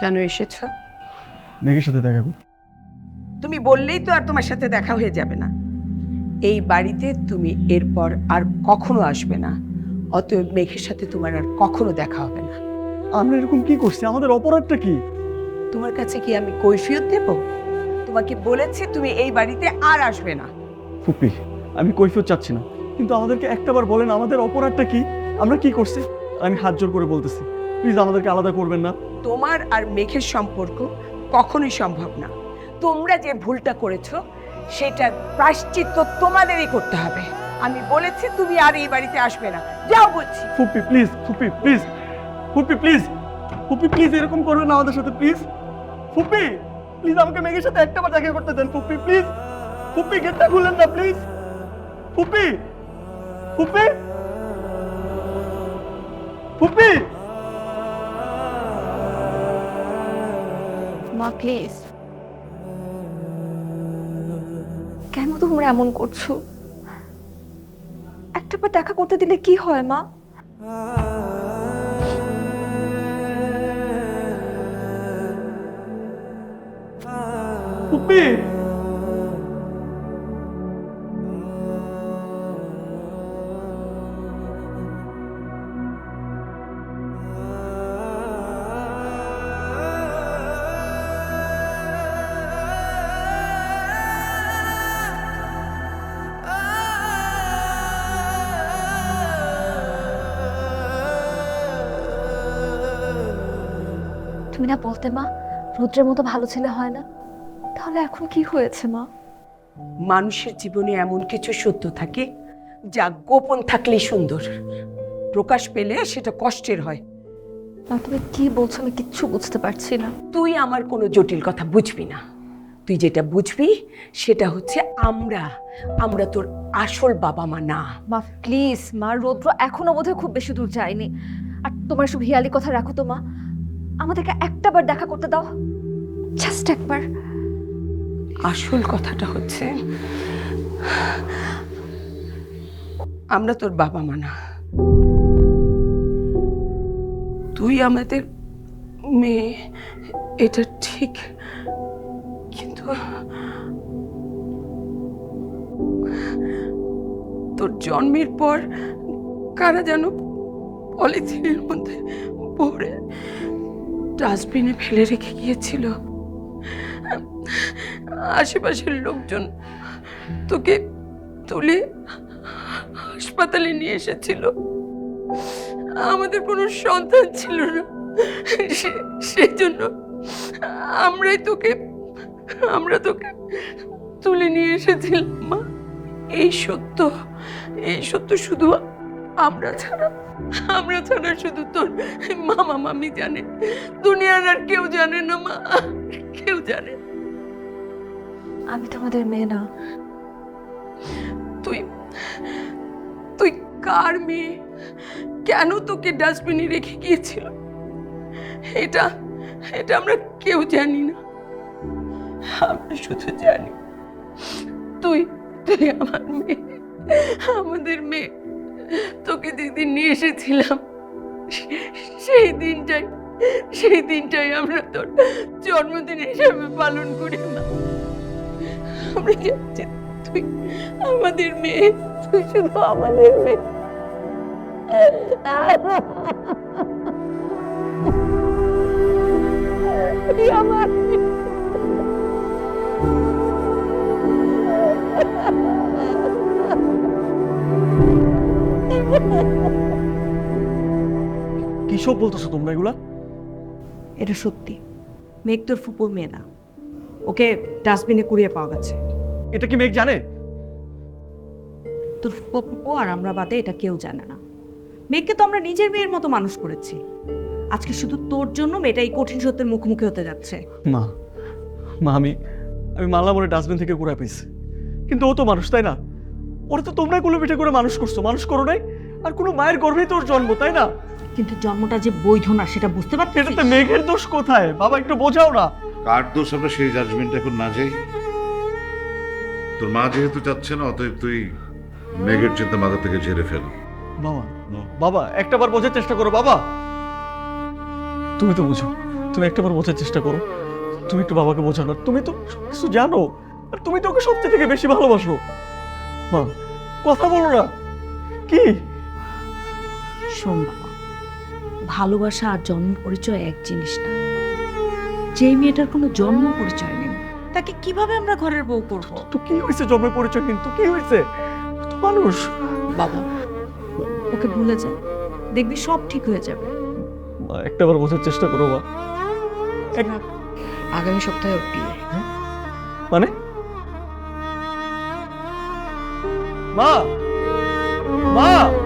কেন এসেছ? মেঘের সাথে দেখা করতে। তুমি বললেই তো আর তোমার সাথে দেখা হয়ে যাবে না। এই বাড়িতে তুমি এরপর আর কখনো আসবে না। অতএব মেঘের সাথে তোমার আর কখনো দেখা হবে না। আমরা এরকম কি করছি? আমাদের অপরাধটা কি? তোমার কাছে কি আমি কৈফিয়ত দেব? তোমাকে বলেছি তুমি এই বাড়িতে আর আসবে না। ফুপি আমি কৈফিয়ত চাচ্ছি না। কিন্তু আমাদেরকে একটাবার বলেন আমাদের অপরাধটা কি? আমরা কি করছি? আমি হাত জোর করে বলতেছি। প্লিজ আমাদেরকে আলাদা করবেন না। তোমার আর মেঘের সম্পর্ক কখনোই সম্ভব না। তোমরা যে ভুলটা করেছ, সেটার প্রায়শ্চিত্ত তোমাদেরই করতে হবে। আমি বলেছি, তুমি আর এই বাড়িতে আসবে না। যাও বলছি। ফুপি প্লিজ ফুপি প্লিজ ফুপি প্লিজ ফুপি প্লিজ এরকম করবেন না আমাদের সাথে প্লিজ ফুপি প্লিজ আমাকে মেঘের সাথে একটাবার দেখা করতে দেন, ফুপি প্লিজ ফুপি, গেটটা খুলেন না প্লিজ ফুপি ফুপি ফুপি মা প্লিজ কেন তোমরা এমন করছ? একটা একটাবার দেখা করতে দিলে কি হয়, মা? ফুপি তুমি না বলতে মা রুদ্রের মতো ভালো ছেলে হয় না। তাহলে এখন কি হয়েছে মা? মানুষের জীবনে এমন কিছু সত্য থাকে যা গোপন থাকলেই সুন্দর। প্রকাশ পেলে সেটা কষ্টের হয়। মা তুমি কি বলছো আমি কিচ্ছু বুঝতে পারছি না। তুই আমার কোনো জটিল কথা বুঝবি না। তুই যেটা বুঝবি সেটা হচ্ছে আমরা আমরা তোর আসল বাবা মা না। মা প্লিজ মা রৌদ্র এখনও বোধহয় খুব বেশি দূর যায়নি। আর তোমার সব হিয়ালি কথা রাখো তো মা। আমাদেরকে একটাবার দেখা করতে দাও। জাস্ট একবার। আসল কথাটা হচ্ছে, আমরা তোর বাবা মা না। তুই আমাদের মেয়ে, এটা ঠিক, কিন্তু তোর জন্মের পর কারা যেন পলিথিনের মধ্যে ভরে ডাস্টবিনে ফেলে রেখে গিয়েছিল। আশেপাশের লোকজন তোকে তুলে হাসপাতালে নিয়ে এসেছিল। আমাদের কোনো সন্তান ছিল না। সে- সেই জন্য আমরাই তোকে, আমরা তোকে তুলে নিয়ে এসেছিলাম, মা। এই সত্য এই সত্য শুধু আমরা ছাড়া আমরা ছাড়া শুধু তোর মামা মামি জানে। দুনিয়ার আর কেউ জানে না মা। কেউ জানে আমি তোমাদের মেয়ে না। তুই তুই কার মেয়ে? কেন তোকে ডাস্টবিনে রেখে গিয়েছিল এটা এটা আমরা কেউ জানি না। আমরা শুধু জানি তুই তুই আমার মেয়ে। আমাদের মেয়ে। তোকে যেদিন নিয়ে এসেছিলাম সেই দিনটাই সেই দিনটাই আমরা তোর জন্মদিন হিসাবে পালন করি না আমরা যাচ্ছি, তুই আমাদের মেয়ে, তুই শুধু আমাদের মেয়ে। আমার মেয়ে। কি সব বলতেছো তোমরা এগুলা? এটা সত্যি। মেঘ তোর ফুপুর মেয়ে না। ওকে ডাস্টবিনে কুড়িয়ে পাওয়া গেছে। এটা কি মেঘ জানে? তোর ফুপো ফুপো আর আমরা বাদে এটা কেউ জানে না। মেঘকে তো আমরা নিজের মেয়ের মতো মানুষ করেছি। আজকে শুধু তোর জন্য মেয়েটা এই কঠিন সত্যের মুখোমুখি হতে যাচ্ছে। মা মা আমি আমি মানলাম ওরা ডাস্টবিন থেকে কুড়ায় পেয়েছি। কিন্তু ও তো মানুষ তাই না? ওরা তো তোমরা কুলো পিঠে করে মানুষ করছ। মানুষ করো নাই? আর কোনো মায়ের গর্ভেই তোর জন্ম তাই না? কিন্তু জন্মটা যে বৈধ না সেটা বুঝতে পারছিস এটাতে মেঘের দোষ কোথায়? বাবা একটু বোঝাও না। কার দোষ আমরা সেই জাজমেন্ট এখন না যাই? তোর মা যেহেতু চাচ্ছে না অতএব তুই মেঘের চিন্তা মাথা থেকে ঝেড়ে ফেল। বাবা বাবা একটাবার বোঝার চেষ্টা করো বাবা। তুমি তো বুঝো তুমি একটাবার বোঝার চেষ্টা করো। তুমি একটু বাবাকে বোঝানো তুমি তো কিছু জানো। আর তুমি তো ওকে সবচেয়ে থেকে বেশি ভালোবাসো। মা কথা বলো না। কি? শোন বাবা ভালোবাসা আর জন্ম পরিচয় এক জিনিস না। যেই মেয়েটার কোনো জন্ম পরিচয় নেই। তাকে কীভাবে আমরা ঘরের বউ করব? তো কি হয়েছে জন্মের পরিচয় কিন্তু কি হয়েছে? তো মানুষ? বাবা ওকে ভুলে যা। দেখবি সব ঠিক হয়ে যাবে। একটাবার বোঝার চেষ্টা করো মা। আগামী সপ্তাহে ওর বিয়ে মানে? মা! মা!